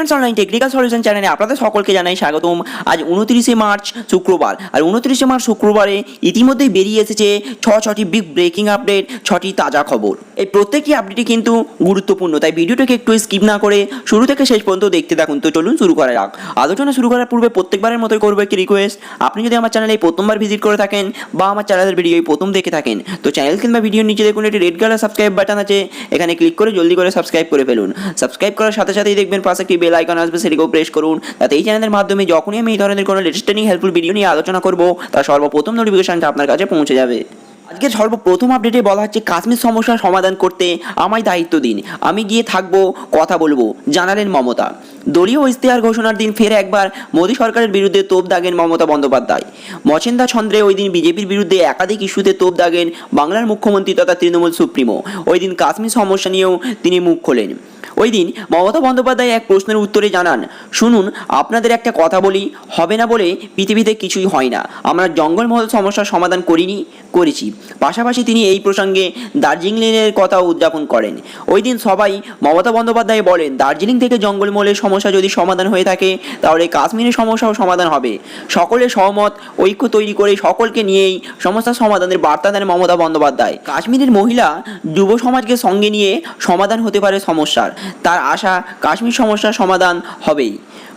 Difference online technical solution চ্যানেলে আপনাদের সকলকে জানাই স্বাগতম। আজ উনত্রিশে মার্চ, শুক্রবার। আর উনত্রিশে মার্চ, শুক্রবারে ইতিমধ্যেই বেরিয়ে এসেছে ছ, ছটি বিগ ব্রেকিং আপডেট ছটি তাজা খবর। এই প্রত্যেকটি আপডেটই কিন্তু গুরুত্বপূর্ণ, তাই ভিডিওটাকে একটু স্কিপ না করে শুরু থেকে শেষ পর্যন্ত দেখতে থাকুন। তো চলুন শুরু করা যাক। আলোচনা শুরু করার পূর্বে প্রত্যেকবারের মতোই করব একটি রিকোয়েস্ট আপনি যদি আমার চ্যানেলে প্রথমবার ভিজিট করে থাকেন বা আমার চ্যানেলের ভিডিও প্রথম দেখে থাকেন, তো চ্যানেল কিংবা ভিডিওর নিচে দেখুন, একটি রেড কালার সাবস্ক্রাইব বাটন আছে। এখানে ক্লিক করে জলদি করে সাবস্ক্রাইব করে ফেলুন। সাবস্ক্রাইব করার সাথে সাথেই দেখবেন পাশে একটি বেল আইকন আসবে সেটিকেও প্রেস করুন। তাতে এই চ্যানেলের মাধ্যমে যখনই আমি এই ধরনের কোনো লেটেস্ট ট্রেনিং হেল্পফুল ভিডিও নিয়ে আলোচনা করব, তার সর্বপ্রথম নোটিফিকেশনটা আপনার কাছে পৌঁছে যাবে। আজকে সর্বপ্রথম আপডেটে বলা হচ্ছে কাশ্মীর সমস্যার সমাধান করতে আমায় দায়িত্ব দিন। আমি গিয়ে থাকব, কথা বলব, জানালেন মমতা। দলীয় ইস্তেহার ঘোষণার দিন ফের একবার মোদী সরকারের বিরুদ্ধে তোপ দাগেন মমতা বন্দ্যোপাধ্যায়। মচেন্দা ছন্দ্রে ওই দিন বিজেপির বিরুদ্ধে একাধিক ইস্যুতে তোপ দাগেন বাংলার মুখ্যমন্ত্রী তথা তৃণমূল সুপ্রিমো। ওই দিন কাশ্মীর সমস্যা নিয়েও তিনি মুখ খোলেন। ওই দিন মমতা বন্দ্যোপাধ্যায় এক প্রশ্নের উত্তরে জানান, শুনুন, আপনাদের একটা কথা বলি, হবে না বলে পৃথিবীতে কিছুই হয় না। আমরা জঙ্গলমহল সমস্যার সমাধান করিনি, করেছি। পাশাপাশি তিনি এই প্রসঙ্গে দার্জিলিংয়ের কথা উদযাপন করেন। ওই দিন সবাই মমতা বন্দ্যোপাধ্যায় বলেন, দার্জিলিং থেকে জঙ্গলমহলের সমস্যা যদি সমাধান হয়ে থাকে, তাহলে কাশ্মীরের সমস্যাও সমাধান হবে। সকলের সহমত, ঐক্য তৈরি করে সকলকে নিয়েই সমস্যার সমাধানের বার্তা দেন মমতা বন্দ্যোপাধ্যায়। কাশ্মীরের মহিলা যুব সমাজকে সঙ্গে নিয়ে সমাধান হতে পারে সমস্যার। তার আশা কাশ্মীর সমস্যার সমাধান হবেই।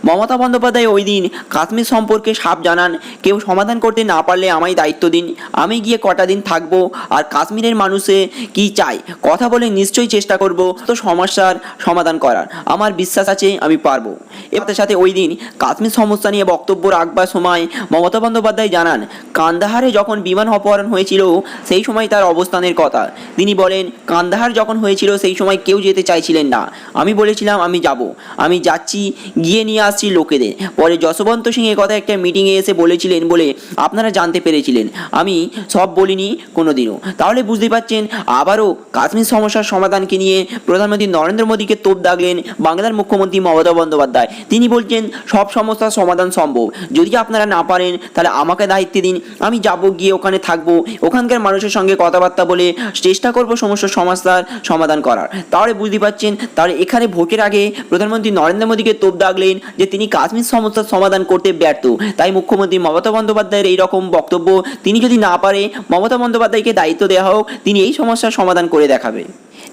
মমতা বন্দ্যোপাধ্যায় ওই দিন কাশ্মীর সম্পর্কে সাপ জানান। কেউ সমাধান করতে না পারলে আমায় দায়িত্ব দিন। আমি গিয়ে কটা দিন থাকব আর কাশ্মীরের মানুষে কি চায়? কথা বলে নিশ্চয়ই চেষ্টা করব তো সমস্যার সমাধান করার। আমার বিশ্বাস আছে আমি পারব। এর সাথে ওই দিন কাশ্মীর সমস্যা নিয়ে বক্তব্য রাখবার সময় মমতা বন্দ্যোপাধ্যায় জানান, কান্দাহারে যখন বিমান অপহরণ হয়েছিল, সেই সময় তার অবস্থানের কথা। তিনি বলেন, কান্দাহার যখন হয়েছিল, সেই সময় কেউ যেতে চাইছিলেন না। আমি বলেছিলাম, আমি যাব। আমি যাচ্ছি, গিয়ে নিয়ে আসছি লোকেদের। পরে যশবন্ত সিং এ কথা একটা মিটিংয়ে এসে বলেছিলেন বলে আপনারা জানতে পেরেছিলেন। আমি সব বলিনি কোনোদিনও। তাহলে বুঝতে পারছেন, আবারও কাশ্মীর সমস্যার সমাধানকে নিয়ে প্রধানমন্ত্রী নরেন্দ্র মোদীকে তোপ দাগলেন বাংলার মুখ্যমন্ত্রী মমতা বন্দ্যোপাধ্যায়। তিনি বলছেন, সব সমস্যার সমাধান সম্ভব। যদি আপনারা না পারেন, তাহলে আমাকে দায়িত্ব দিন। আমি যাব, গিয়ে ওখানে থাকব। ওখানকার মানুষের সঙ্গে কথাবার্তা বলে চেষ্টা করব সমস্যার সমস্যার সমাধান করার। তাহলে বুঝতে পারছেন, তাহলে এখানে ভোটের আগে প্রধানমন্ত্রী নরেন্দ্র মোদীকে তোপ দাগলেন যে তিনি কাশ্মীর সমস্যার সমাধান করতে ব্যর্থ। তাই মুখ্যমন্ত্রী মমতা বন্দ্যোপাধ্যায়ের এই রকম বক্তব্য তিনি যদি না পারে, মমতা বন্দ্যোপাধ্যায়কে দায়িত্ব দেওয়া হোক, তিনি এই সমস্যার সমাধান করে দেখাবে।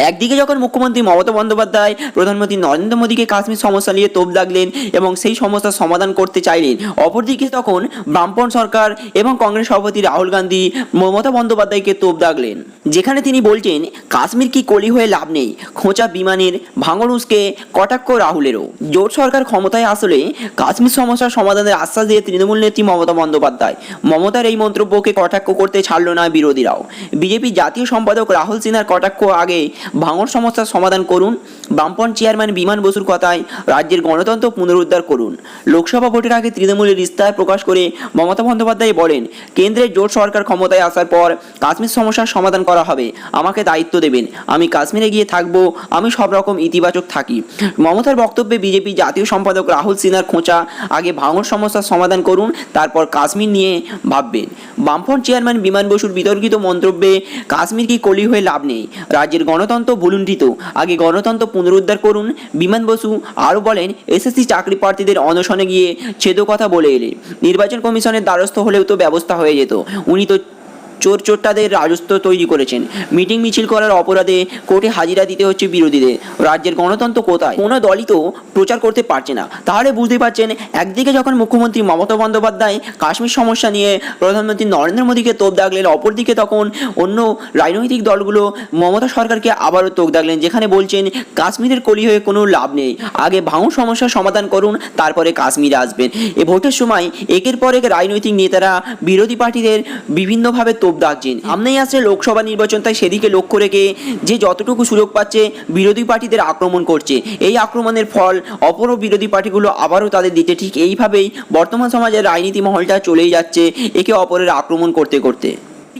একদিকে যখন মুখ্যমন্ত্রী মমতা বন্দ্যোপাধ্যায়, প্রধানমন্ত্রী নরেন্দ্র মোদীকে কাশ্মীর সমস্যা নিয়ে তোপ দাগলেন এবং সেই সমস্যার সমাধান করতে চাইলেন, অপরদিকে তখন বামপন সরকার এবং কংগ্রেস সভাপতি রাহুল গান্ধী মমতা বন্দ্যোপাধ্যায়কে তোপ দাগলেন। যেখানে তিনি বলছেন, কাশ্মীর কি কলি হয়ে লাভ নেই, খোঁচা বিমানের ভাঙন উসকে কটাক্ষ রাহুলেরও। জোট সরকার ক্ষমতায় আসলে কাশ্মীর সমস্যার সমাধানের আশ্বাস দিয়ে তৃণমূল নেত্রী মমতা বন্দ্যোপাধ্যায়। মমতার এই মন্তব্যকে কটাক্ষ করতে ছাড়ল না বিরোধীরাও। বিজেপি জাতীয় সম্পাদক রাহুল সিনহার কটাক্ষ আগে ভাঙন সমস্যার সমাধান করুন। বামপন চেয়ারম্যান বিমান বসুর কথায় রাজ্যের গণতন্ত্র পুনরুদ্ধার করুন। লোকসভা ভোটের আগে তৃণমূলের ইস্তাহার প্রকাশ করে মমতা বন্দ্যোপাধ্যায় বলেন কেন্দ্রের জোট সরকার ক্ষমতায় আসার পর কাশ্মীর সমস্যার সমাধান করা হবে। আমাকে দায়িত্ব দেবেন। আমি কাশ্মীরে গিয়ে থাকব। আমি সব রকম ইতিবাচক থাকি। মমতার বক্তব্যে বিজেপি জাতীয় সম্পাদক রাহুল সিনহার খোঁচা, আগে ভাঙন সমস্যার সমাধান করুন, তারপর কাশ্মীর নিয়ে ভাববেন। বামফ্রন্ট চেয়ারম্যান বিমান বসুর বিতর্কিত মন্তব্যে, কাশ্মীর কি কলি হয়ে লাভ নেই। রাজ্যের গণতন্ত্র ভুলুণ্ঠিত আগে গণতন্ত্র পুনরুদ্ধার করুন। বিমান বসু আরও বলেন, এসএসসি চাকরি প্রার্থীদের অনশনে গিয়ে ছেদ কথা বলে এলে। নির্বাচন কমিশনের দ্বারস্থ হলেও তো ব্যবস্থা হয়ে যেত। উনি তো চোর চোরটাদের রাজত্ব তৈরি করেছেন। মিটিং মিছিল করার অপরাধে কোর্টে হাজিরা দিতে হচ্ছে বিরোধীদের। রাজ্যের গণতন্ত্র কোথায়? কোনো দলই তো প্রচার করতে পারছে না। তাহলে বুঝতে পারছেন, একদিকে যখন মুখ্যমন্ত্রী মমতা বন্দ্যোপাধ্যায় কাশ্মীর সমস্যা নিয়ে প্রধানমন্ত্রী নরেন্দ্র মোদীকে তোপ দাগলেন, অপরদিকে তখন অন্য রাজনৈতিক দলগুলো মমতা সরকারকে আবারও তোপ দাগলেন, যেখানে বলছেন, কাশ্মীরের কলি হয়ে কোনো লাভ নেই। আগে ভাঙন সমস্যার সমাধান করুন, তারপরে কাশ্মীরে আসবেন। এ ভোটের সময় একের পর এক রাজনৈতিক নেতারা বিরোধী পার্টিদের বিভিন্নভাবে তোপ দাগছেন সামনেই আসছে লোকসভা নির্বাচন তাই সেদিকে লক্ষ্য রেখে যে যতটুকু সুযোগ পাচ্ছে বিরোধী পার্টিদের আক্রমণ করছে। এই আক্রমণের ফল অপর বিরোধী পার্টিগুলো আবারও তাদের দিতে। ঠিক এইভাবেই বর্তমান সমাজের রাজনীতি মহলটা চলেই যাচ্ছে একে অপরের আক্রমণ করতে করতে।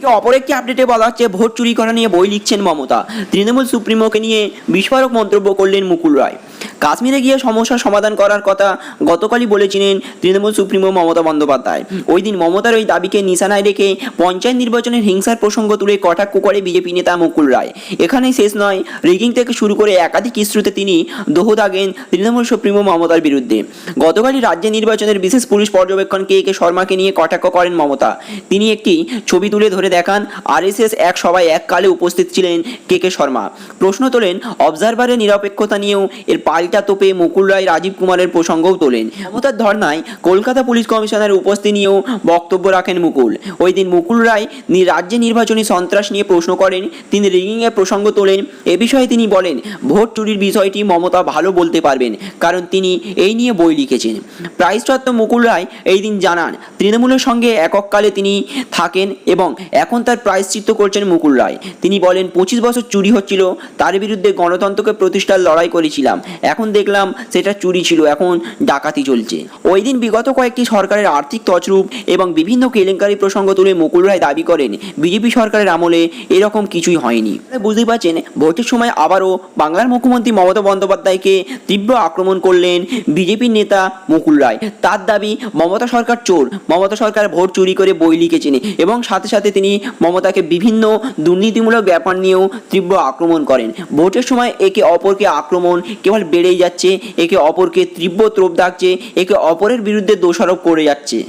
এদিকে অপর একটি আপডেটে বলা হচ্ছে, ভোট চুরি করা নিয়ে বই লিখছেন মমতা। তৃণমূল সুপ্রিমোকে নিয়ে বিস্ফোরক মন্তব্য করলেন মুকুল রায়। কাশ্মীরে গিয়ে সমস্যার সমাধান করার কথা গতকালই বলেছিলেন তৃণমূল সুপ্রিমো মমতা বন্দ্যোপাধ্যায়। ওই দিন মমতার ওই দাবিকে নিশানায় রেখে পঞ্চায়েত নির্বাচনের হিংসার প্রসঙ্গ তুলে কটাক্ষ করে বিজেপি নেতা মুকুল রায়। এখানেই শেষ নয় রিগিং থেকে শুরু করে একাধিক ইস্যুতে তিনি দোহ দাগেন তৃণমূল সুপ্রিমো মমতার বিরুদ্ধে। গতকালই রাজ্য নির্বাচনের বিশেষ পুলিশ পর্যবেক্ষণ কে কে শর্মাকে নিয়ে কটাক্ষ করেন মমতা। তিনি একটি ছবি তুলে ধরে দেখান আরএসএস এক সভায় এককালে উপস্থিত ছিলেন কে কে শর্মা। প্রশ্ন তোলেন, অবজারভারের নিরপেক্ষতা নিয়েও এর পাল্টা তোপে মুকুল রায় রাজীব কুমারের প্রসঙ্গও তোলেন। মমতার ধর্নায় কলকাতা পুলিশ কমিশনারের উপস্থিতি নিয়েও বক্তব্য রাখেন মুকুল। ওই দিন মুকুল রায় রাজ্যে নির্বাচনী সন্ত্রাস নিয়ে প্রশ্ন করেন, তিনি রিগিংয়ের প্রসঙ্গ তোলেন, এ বিষয়ে তিনি বলেন, ভোট চুরির বিষয়টি মমতা ভালো বলতে পারবেন, কারণ তিনি এই নিয়ে বই লিখেছেন। প্রাইজরত্ন মুকুল রায় এই দিন জানান, তৃণমূলের সঙ্গে একককালে তিনি থাকেন এবং এখন তার প্রায়শ্চিত্ত করছেন মুকুল রায়। তিনি বলেন, পঁচিশ বছর চুরি হচ্ছিল, তার বিরুদ্ধে গণতন্ত্রকে প্রতিষ্ঠার লড়াই করেছিলাম। এখন দেখলাম সেটা চুরি ছিল, এখন ডাকাতি চলছে। ওই দিন বিগত কয়েকটি সরকারের আর্থিক তছরূপ এবং বিভিন্ন কেলেঙ্কারি প্রসঙ্গ তুলে মুকুল রায় দাবি করেন, বিজেপি সরকারের আমলে এরকম কিছুই হয়নি। বুঝতেই পারছেন, ভোটের সময় আবারও বাংলার মুখ্যমন্ত্রী মমতা বন্দ্যোপাধ্যায়কে তীব্র আক্রমণ করলেন বিজেপির নেতা মুকুল রায়। তার দাবি, মমতা সরকার চোর, মমতা সরকার ভোট চুরি করে বই লিখেছেন এবং সাথে সাথে তিনি মমতাকে বিভিন্ন দুর্নীতিমূলক ব্যাপার নিয়েও তীব্র আক্রমণ করেন। ভোটের সময় একে অপরকে আক্রমণ কেবল বেড়েই যাচ্ছে, একে অপরকে তীব্র ত্রোপ ডাকছে একে অপরের বিরুদ্ধে দোষারোপ করে যাচ্ছে।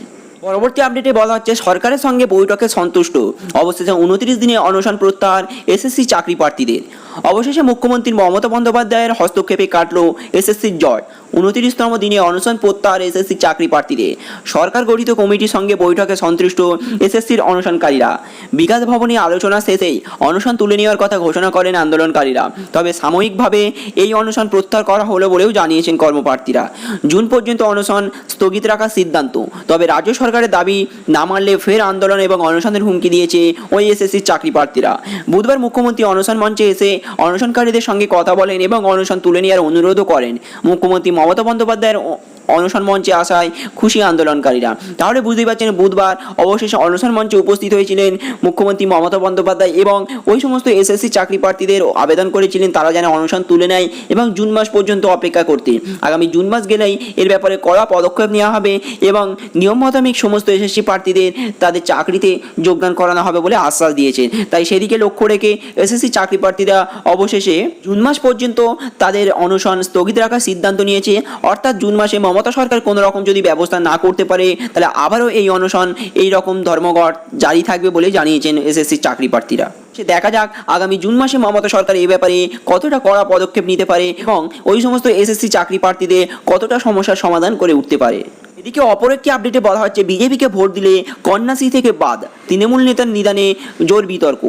পরবর্তী আপডেটে বলা হচ্ছে, সরকারের সঙ্গে বৈঠকে সন্তুষ্ট। অবশেষে উনত্রিশ দিনে অনশন প্রত্যাহার এসএসসি চাকরি প্রার্থীদের। অবশেষে মুখ্যমন্ত্রী মমতা বন্দ্যোপাধ্যায়ের হস্তক্ষেপে কাটল এসএসসির জয়। উনত্রিশতম দিনে অনশন প্রত্যাহার এসএসসি চাকরি প্রার্থীদের। সরকার গঠিত কমিটির সঙ্গে বৈঠকে সন্তুষ্ট এসএসসির অনশনকারীরা। বিকাশ ভবনে আলোচনা শেষেই অনশন তুলে নেওয়ার কথা ঘোষণা করেন আন্দোলনকারীরা। তবে সাময়িকভাবে এই অনশন প্রত্যাহার করা হলো বলেও জানিয়েছেন কর্মপ্রার্থীরা। জুন পর্যন্ত অনশন স্থগিত রাখার সিদ্ধান্ত। তবে রাজ্য সরকারের দাবি না মানলে ফের আন্দোলন এবং অনশনের হুমকি দিয়েছে ওই এসএসসির চাকরি প্রার্থীরা বুধবার মুখ্যমন্ত্রী অনশন মঞ্চে এসে অনশনকারীদের সঙ্গে কথা বলেন এবং অনশন তুলে নেওয়ার অনুরোধও করেন। মুখ্যমন্ত্রী মমতা বন্দ্যোপাধ্যায়ের অনশন মঞ্চে আসায় খুশি আন্দোলনকারীরা। তাহলে বুঝতেই পারছেন বুধবার অবশেষে অনশন মঞ্চে উপস্থিত হয়েছিলেন মুখ্যমন্ত্রী মমতা বন্দ্যোপাধ্যায় এবং ওই সমস্ত এসএসসি চাকরি প্রার্থীদের আবেদন করেছিলেন, তারা যেন অনশন তুলে নেয় এবং জুন মাস পর্যন্ত অপেক্ষা করতে। আগামী জুন মাস গেলেই এর ব্যাপারে কড়া পদক্ষেপ নেওয়া হবে এবং নিয়ম মোতাবেক সমস্ত এসএসসি প্রার্থীদের তাদের চাকরিতে যোগদান করানো হবে বলে আশ্বাস দিয়েছেন তাই সেদিকে লক্ষ্য রেখে এসএসসি চাকরি প্রার্থীরা অবশেষে জুন মাস পর্যন্ত তাদের অনশন স্থগিত রাখার সিদ্ধান্ত নিয়েছে। অর্থাৎ জুন মাসে মমতা সরকার কোনো রকম যদি ব্যবস্থা না করতে পারে, তাহলে আবারও এই অনশন, এই রকম ধর্মঘট জারি থাকবে বলে জানিয়েছেন এসএসসি চাকরি প্রার্থীরা। সে দেখা যাক আগামী জুন মাসে মমতা সরকার এই ব্যাপারে কতটা কড়া পদক্ষেপ নিতে পারে এবং ওই সমস্ত এসএসসি চাকরি প্রার্থীদের কতটা সমস্যার সমাধান করে উঠতে পারে। এদিকে অপর একটি আপডেটে বলা হচ্ছে, বিজেপিকে ভোট দিলে কন্যাশ্রী থেকে বাদ, তৃণমূল নেতার নিদানে জোর বিতর্ক।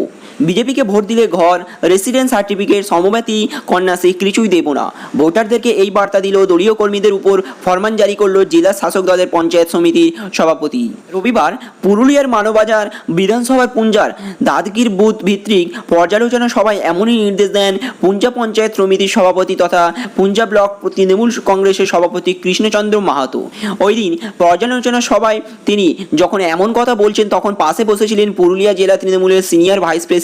বিজেপিকে ভোট দিলে ঘর রেসিডেন্স সার্টিফিকেট সমব্যাতি কন্যাশ্রী কিছুই দেব না। ভোটারদেরকে এই বার্তা দিল দলীয় কর্মীদের উপর ফরমান জারি করল জেলা শাসক দলের পঞ্চায়েত সমিতির সভাপতি। রবিবার পুরুলিয়ার মানবাজার বিধানসভার পুঞ্জার দাদগির বুথ ভিত্তিক পর্যালোচনা সভায় এমনই নির্দেশ দেন পুঞ্জা পঞ্চায়েত সমিতির সভাপতি তথা পুঞ্জা ব্লক তৃণমূল কংগ্রেসের সভাপতি কৃষ্ণচন্দ্র মাহাতো। ওই দিন পর্যালোচনা সভায় তিনি যখন এমন কথা বলছেন তখন পাশে বসেছিলেন পুরুলিয়া জেলা তৃণমূলের সিনিয়র ভাইস প্রেসিডেন্ট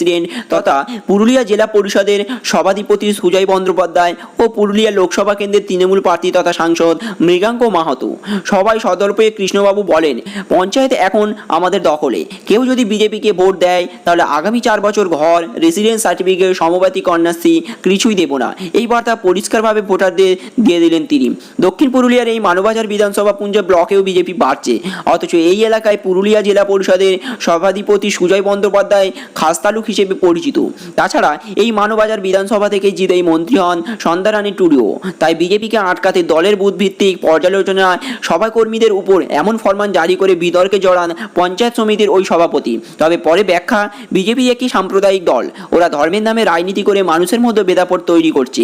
তথা পুরুলিয়া জেলা পরিষদের সভাধিপতি সুজয় বন্দ্যোপাধ্যায় ও পুরুলিয়া লোকসভা কেন্দ্রের তৃণমূল প্রার্থী তথা সাংসদ মৃগাঙ্ক মাহাতো। সবাই সদর্পে কৃষ্ণবাবু বলেন, পঞ্চায়েত এখন আমাদের দখলে। কেউ যদি বিজেপিকে ভোট দেয়, তাহলে আগামী চার বছর ঘর রেসিডেন্স সার্টিফিকেট সমবাতি কন্যাশ্রী কিছুই দেব না। এই বার্তা পরিষ্কারভাবে ভোটারদের দিয়ে দিলেন তিনি। দক্ষিণ পুরুলিয়ার এই মানবাজার বিধানসভা পুঞ্জ ব্লকেও বিজেপি বাড়ছে। অথচ এই এলাকায় পুরুলিয়া জেলা পরিষদের সভাধিপতি সুজয় বন্দ্যোপাধ্যায় খাস্তালুক হিসেবে পরিচিত। তাছাড়া এই মানবাজার বিধানসভা থেকে জিতে এই মন্ত্রী হন সন্ধ্যারানী টুডুও। তাই বিজেপিকে আটকাতে দলের বুথ ভিত্তিক পর্যালোচনায় সভাকর্মীদের উপর এমন ফরমান জারি করে বিতর্কে জড়ান পঞ্চায়েত সমিতির ওই সভাপতি। তবে পরে ব্যাখ্যা, বিজেপি একটি সাম্প্রদায়িক দল। ওরা ধর্মের নামে রাজনীতি করে মানুষের মধ্যে ভেদাপট তৈরি করছে।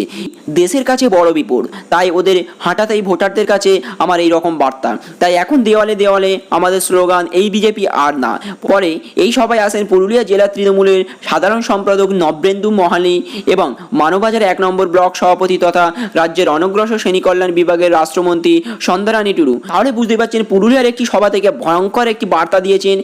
দেশের কাছে বড় বিপদ। তাই ওদের হাঁটাতেই ভোটারদের কাছে আমার এই রকম বার্তা। তাই এখন দেওয়ালে দেওয়ালে আমাদের স্লোগান, এই বিজেপি আর না। পরে এই সভায় আসেন পুরুলিয়া জেলা তৃণমূলের সাধারণ সম্পাদক নব্রেন্দু মহালি এবং মানবাজার এক নম্বর ব্লক সভাপতি তথা রাজ্যের অনগ্রসর শ্রেণি কল্যাণ বিভাগের রাষ্ট্রমন্ত্রী সন্ধ্যারানী টুডু। তাহলে বুঝতে পারছেন পুরুলিয়ার একটি সভা থেকে ভয়ঙ্কর একটি বার্তা দিয়েছেন,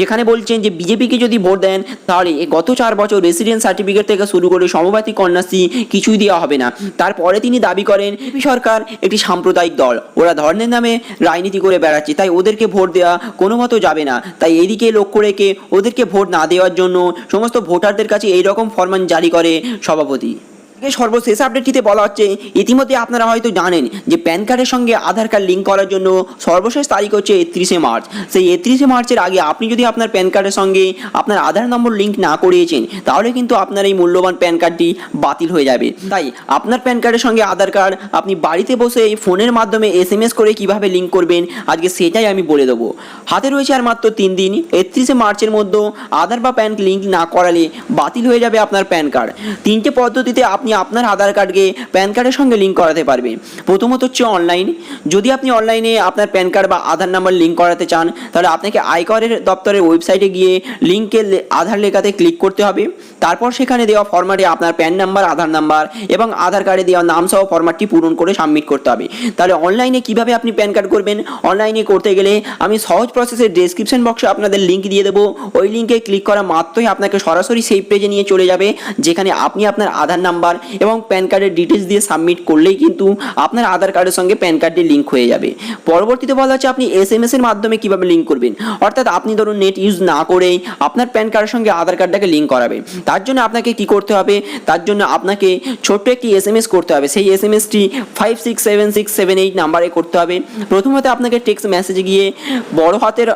যেখানে বলছেন যে বিজেপিকে যদি ভোট দেন, তাহলে গত চার বছর রেসিডেন্ট সার্টিফিকেট থেকে শুরু করে সমবাতী কন্যাশ্রী কিছুই দেওয়া হবে না। তারপরে তিনি দাবি করেন সরকার একটি সাম্প্রদায়িক দল। ওরা ধর্মের নামে রাজনীতি করে বেড়াচ্ছে, তাই ওদেরকে ভোট দেওয়া কোনো মতো যাবে না। তাই এদিকে লক্ষ্য রেখে ওদেরকে ভোট না দেওয়ার জন্য সমস্ত ভোটারদের কাছে এই রকম ফরমান জারি করে সভাপতি। আজকে সর্বশেষ আপডেটটিতে বলা হচ্ছে, ইতিমধ্যে আপনারা হয়তো জানেন যে প্যান কার্ডের সঙ্গে আধার কার্ড লিঙ্ক করার জন্য সর্বশেষ তারিখ হচ্ছে একত্রিশে মার্চ। সেই একত্রিশে মার্চের আগে আপনি যদি আপনার প্যান কার্ডের সঙ্গে আপনার আধার নম্বর লিঙ্ক না করিয়েছেন, তাহলে কিন্তু আপনার এই মূল্যবান প্যান কার্ডটি বাতিল হয়ে যাবে। তাই আপনার প্যান কার্ডের সঙ্গে আধার কার্ড আপনি বাড়িতে বসে এই ফোনের মাধ্যমে এস এম এস করে কীভাবে লিঙ্ক করবেন, আজকে সেটাই আমি বলে দেবো। হাতে রয়েছে আর মাত্র তিন দিন, একত্রিশে মার্চের মধ্যে আধার বা প্যান লিঙ্ক না করালে বাতিল হয়ে যাবে আপনার প্যান কার্ড তিনটে পদ্ধতিতে আপনি আপনার আধার কার্ডকে প্যান কার্ডের সঙ্গে লিঙ্ক করাতে পারবেন প্রথমত হচ্ছে অনলাইন যদি আপনি অনলাইনে আপনার প্যান কার্ড বা আধার নাম্বার লিঙ্ক করাতে চান, তাহলে আপনাকে আয়করের দপ্তরের ওয়েবসাইটে গিয়ে লিঙ্কের আধার লেখাতে ক্লিক করতে হবে। তারপর সেখানে দেওয়া ফরম্যাটে আপনার প্যান নাম্বার আধার নাম্বার এবং আধার কার্ডে দেওয়া নাম সহ ফরম্যাটটি পূরণ করে সাবমিট করতে হবে। তাহলে অনলাইনে কীভাবে আপনি প্যান কার্ড করবেন? অনলাইনে করতে গেলে আমি সহজ প্রসেসের ডেসক্রিপশন বক্সে আপনাদের লিঙ্ক দিয়ে দেবো। ওই লিঙ্কে ক্লিক করা মাত্রই আপনাকে সরাসরি সেই পেজে নিয়ে চলে যাবে, যেখানে আপনি আপনার আধার নাম্বার এবং প্যান কার্ডের ডিটেলস দিয়ে সাবমিট করলেই কিন্তু আপনার আধার কার্ডের সঙ্গে প্যান কার্ডটি লিঙ্ক হয়ে যাবে। পরবর্তীতে বলা হচ্ছে আপনি এস এম এস এর মাধ্যমে কীভাবে লিঙ্ক করবেন? অর্থাৎ আপনি ধরুন নেট ইউজ না করেই আপনার প্যান কার্ডের সঙ্গে আধার কার্ডটাকে লিঙ্ক করাবে তার জন্য আপনাকে কি করতে হবে? তার জন্য আপনাকে ছোট্ট একটি এস এম এস করতে হবে। সেই S M ST five six seven six seven eight নাম্বারে করতে হবে। প্রথমত আপনাকে টেক্সট মেসেজে গিয়ে বড় হাতের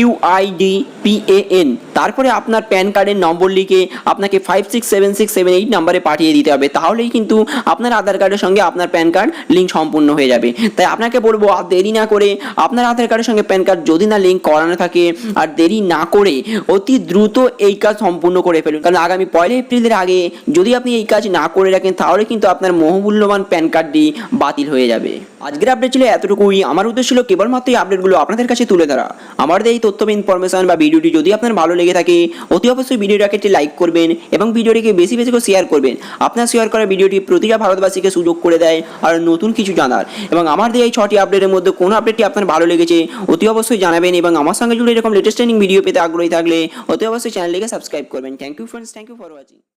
ইউআইডি পিএএন তারপরে আপনার প্যান কার্ডের নম্বর লিখে আপনাকে five six seven six seven eight নাম্বারে পাঠিয়ে দিতে হবে। তাহলেই কিন্তু আপনার আধার কার্ডের সঙ্গে আপনার প্যান কার্ড লিঙ্ক সম্পূর্ণ হয়ে যাবে। তাই আপনাকে বলব, আর দেরি না করে আপনার আধার কার্ডের সঙ্গে প্যান কার্ড যদি না লিঙ্ক করানো থাকে, আর দেরি না করে অতি দ্রুত এই কাজ সম্পূর্ণ করে ফেলুন। কারণ আগামী পয়লা এপ্রিলের আগে যদি আপনি এই কাজ না করে রাখেন, তাহলে কিন্তু আপনার মহমূল্যবান প্যান কার্ডটি বাতিল হয়ে যাবে। আজকের আপডেট ছিল এতটুকুই। আমার উদ্দেশ্য ছিল কেবলমাত্র এই আপডেটগুলো আপনাদের কাছে তুলে ধরা। আমাদের এই তথ্য বা ইনফরমেশন বা ভিডিওটি যদি আপনার ভালো লেগে থাকে, অতি অবশ্যই ভিডিওটাকে একটি লাইক করবেন এবং ভিডিওটিকে বেশি বেশি করে শেয়ার করবেন। আপনার শেয়ার করা ভিডিওটি প্রতিটা ভারতবাসীকে সুযোগ করে দেয় আর নতুন কিছু জানার। এবং আমার দিয়ে এই ছটি আপডেটের মধ্যে কোনো আপডেটটি আপনার ভালো লেগেছে, অতি অবশ্যই জানাবেন এবং আমার সঙ্গে জুড়ে এরকম লেটেস্ট ট্রেনিং ভিডিও পেতে আগ্রহী থাকলে অতি অবশ্যই চ্যানেলটিকে সাবস্ক্রাইব করবেন। Thank you friends thank you for watching